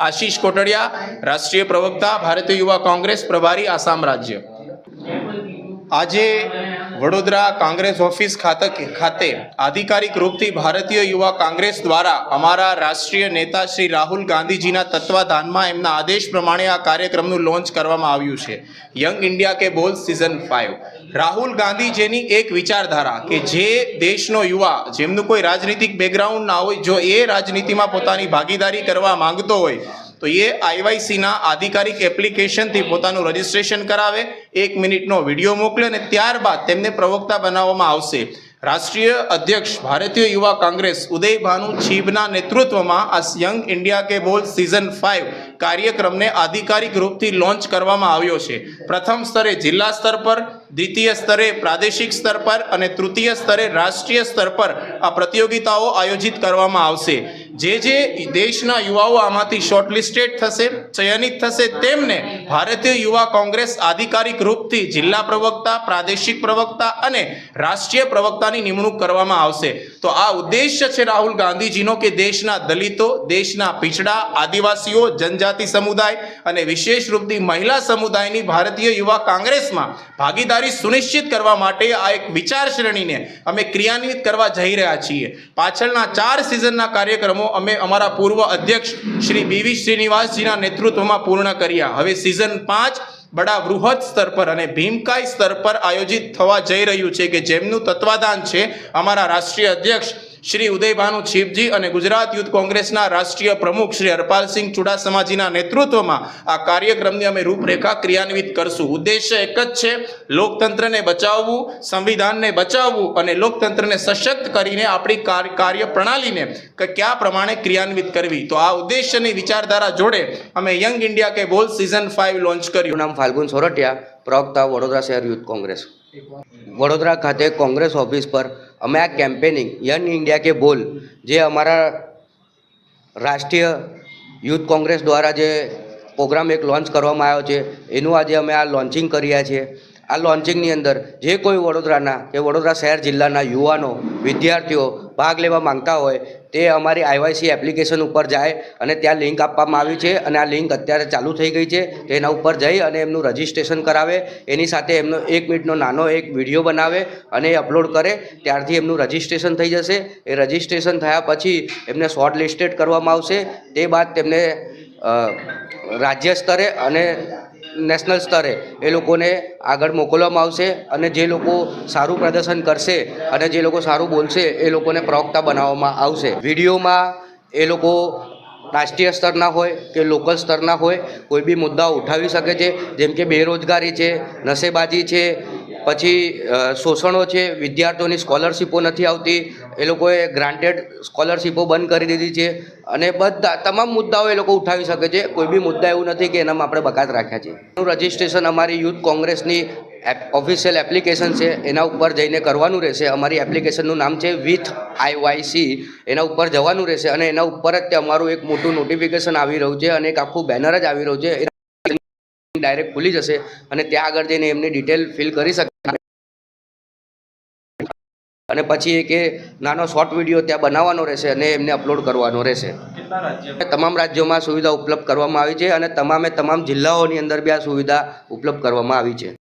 આશીષ કોટડિયા, રાષ્ટ્રીય પ્રવક્તા, ભારતીય યુવા કોંગ્રેસ પ્રભારી, આસામ રાજ્ય. આજે વડોદરા કોંગ્રેસ ઓફિસ ખાતે ખાતે આધિકારિક રૂપથી ભારતીય યુવા કોંગ્રેસ દ્વારા અમારા રાષ્ટ્રીય નેતા શ્રી રાહુલ ગાંધીજીના તત્વાધાનમાં એમના આદેશ પ્રમાણે આ કાર્યક્રમનું લોન્ચ કરવામાં આવ્યું છે. યંગ ઇન્ડિયા કે બોલ સિઝન ફાઇવ રાહુલ ગાંધીજીની એક વિચારધારા કે જે દેશનો યુવા, જેમનું કોઈ રાજનીતિક બેકગ્રાઉન્ડ ના હોય, જો એ રાજનીતિમાં પોતાની ભાગીદારી કરવા માંગતો હોય, તો એ આઈવાયસીના આધિકારિક એપ્લિકેશનથી પોતાનું રજિસ્ટ્રેશન કરાવે, એક મિનિટનો વીડિયો મોકલે અને ત્યારબાદ તેમને પ્રવક્તા બનાવવામાં આવશે. રાષ્ટ્રીય અધ્યક્ષ, ભારતીય યુવા કોંગ્રેસ, ઉદય ભાનુ છીબના નેતૃત્વમાં આ યંગ ઇન્ડિયા કે બોલ સિઝન ફાઇવ કાર્યક્રમને આધિકારિક રૂપથી લોન્ચ કરવામાં આવ્યો છે. પ્રથમ સ્તરે જિલ્લા સ્તર પર, દ્વિતીય સ્તરે પ્રાદેશિક સ્તર પર અને તૃતીય સ્તરે રાષ્ટ્રીય સ્તર પર આ પ્રતિયોગિતાઓ આયોજિત કરવામાં આવશે. જે જે દેશના યુવાઓ આમાંથી શોર્ટલિસ્ટેડ થશે, ચયનિત થશે, તેમને ભારતીય યુવા કોંગ્રેસ આધિકારિક રૂપથી જિલ્લા પ્રવક્તા, પ્રાદેશિક પ્રવક્તા અને રાષ્ટ્રીય પ્રવક્તાની નિમણૂક કરવામાં આવશે. તો આ ઉદ્દેશ્ય છે રાહુલ ગાંધીજીનો કે દેશના દલિતો, દેશના પીછડા, આદિવાસીઓ, જનજાતિ સમુદાય અને વિશેષ રૂપથી મહિલા સમુદાયની ભારતીય યુવા કોંગ્રેસમાં ભાગીદારી સુનિશ્ચિત કરવા માટે આ એક વિચાર શ્રેણીને અમે ક્રિયાન્વિત કરવા જઈ રહ્યા છીએ. પાછળના ચાર સિઝનના કાર્યક્રમો અમે અમારા પૂર્વ અધ્યક્ષ શ્રી બીવી શ્રીનિવાસજીના નેતૃત્વમાં પૂર્ણ કર્યા. હવે સિઝન પાંચ બડા બૃહદ સ્તર પર અને ભીમકાય સ્તર પર આયોજિત થવા જઈ રહ્યું છે કે જેમનું તત્વાદાન છે અમારા રાષ્ટ્રીય અધ્યક્ષ શ્રી ઉદયભાનુ છીપજી અને ગુજરાત યુથ કોંગ્રેસના રાષ્ટ્રીય પ્રમુખ શ્રી હરપાલસિંહ ચુડાસમાજીના નેતૃત્વમાં આ કાર્યક્રમની અમે રૂપરેખા ક્રિયાન્વિત કરશું. ઉદ્દેશ્ય એક જ છે, લોકતંત્રને બચાવવું, સંવિધાનને બચાવવું અને લોકતંત્રને સશક્ત કરીને આપણી કાર- કાર્ય પ્રણાલીને કયા પ્રમાણે ક્રિયાન્વિત કરવી. તો આ ઉદ્દેશ્યની વિચારધારા જોડે અમે યંગ ઇન્ડિયા કે બોલ સિઝન ફાઇવ લોન્ચ કર્યું. નામ ફાલ્ગુન સોરઠિયા, પ્રવક્તા વડોદરા શહેર યુથ કોંગ્રેસ. વડોદરા ખાતે કોંગ્રેસ ઓફિસ પર અમે આ કેમ્પેનિંગ યંગ ઇન્ડિયા કે બોલ, જે અમારા રાષ્ટ્રીય યુથ કોંગ્રેસ દ્વારા જે પ્રોગ્રામ એક લોન્ચ કરવામાં આવ્યો છે, એનું આજે અમે આ લોન્ચિંગ કર્યા છીએ આ લોન્ચિંગની અંદર જે કોઈ વડોદરાના કે વડોદરા શહેર જિલ્લાના યુવાનો, વિદ્યાર્થીઓ ભાગ લેવા માંગતા હોય તે અમારી આઈવાયસી એપ્લિકેશન ઉપર જાય અને ત્યાં લિંક આપવામાં આવી છે અને આ લિંક અત્યારે ચાલુ થઈ ગઈ છે તેના ઉપર જઈ અને એમનું રજિસ્ટ્રેશન કરાવે. એની સાથે એમનો એક મિનિટનો નાનો એક વીડિયો બનાવે અને અપલોડ કરે. ત્યારથી એમનું રજિસ્ટ્રેશન થઈ જશે. એ રજિસ્ટ્રેશન થયા પછી એમને શોર્ટ લિસ્ટેડ કરવામાં આવશે. તે બાદ તેમને રાજ્ય સ્તરે અને નેશનલ સ્તરે એ લોકોને આગળ મોકલવામાં આવશે અને જે લોકો સારું પ્રદર્શન કરશે અને જે લોકો સારું બોલશે એ લોકોને પ્રવક્તા બનાવવામાં આવશે. વિડીયોમાં એ લોકો રાષ્ટ્રીય સ્તરના હોય કે લોકલ સ્તરના હોય કોઈ બી મુદ્દાઓ ઉઠાવી શકે છે, જેમ કે બેરોજગારી છે, નશેબાજી છે પછી શોષણો છે, વિદ્યાર્થીઓની સ્કોલરશીપો નથી આવતી, એ લોકોએ ગ્રાન્ટેડ સ્કોલરશીપો બંધ કરી દીધી છે અને બધા, તમામ મુદ્દાઓ એ લોકો ઉઠાવી શકે છે, કોઈ બી મુદ્દા એવું નથી કે એનામાં આપણે બકાત રાખ્યા છે. એનું રજિસ્ટ્રેશન અમારી યુથ કોંગ્રેસની ઓફિશિયલ એપ્લિકેશન છે, એના ઉપર જઈને કરવાનું રહેશે. અમારી એપ્લિકેશનનું નામ છે વિથ આઈવાયસી એના ઉપર જવાનું રહેશે અને એના ઉપર જ તે અમારું એક મોટું નોટિફિકેશન આવી રહ્યું છે અને એક આખું બેનર જ આવી રહ્યું છે. ડાયરેક્ટ ખુલી જશે અને ત્યાં આગળ જઈને એમની ડિટેલ ફિલ કરી શકે અને પછી એક એ નાનો શોર્ટ વીડિયો ત્યાં બનાવવાનો રહેશે અને એમને અપલોડ કરવાનો રહેશે. તમામ રાજ્યોમાં સુવિધા ઉપલબ્ધ કરવામાં આવી છે અને તમામે તમામ જિલ્લાઓની અંદર બી આ સુવિધા ઉપલબ્ધ કરવામાં આવી છે.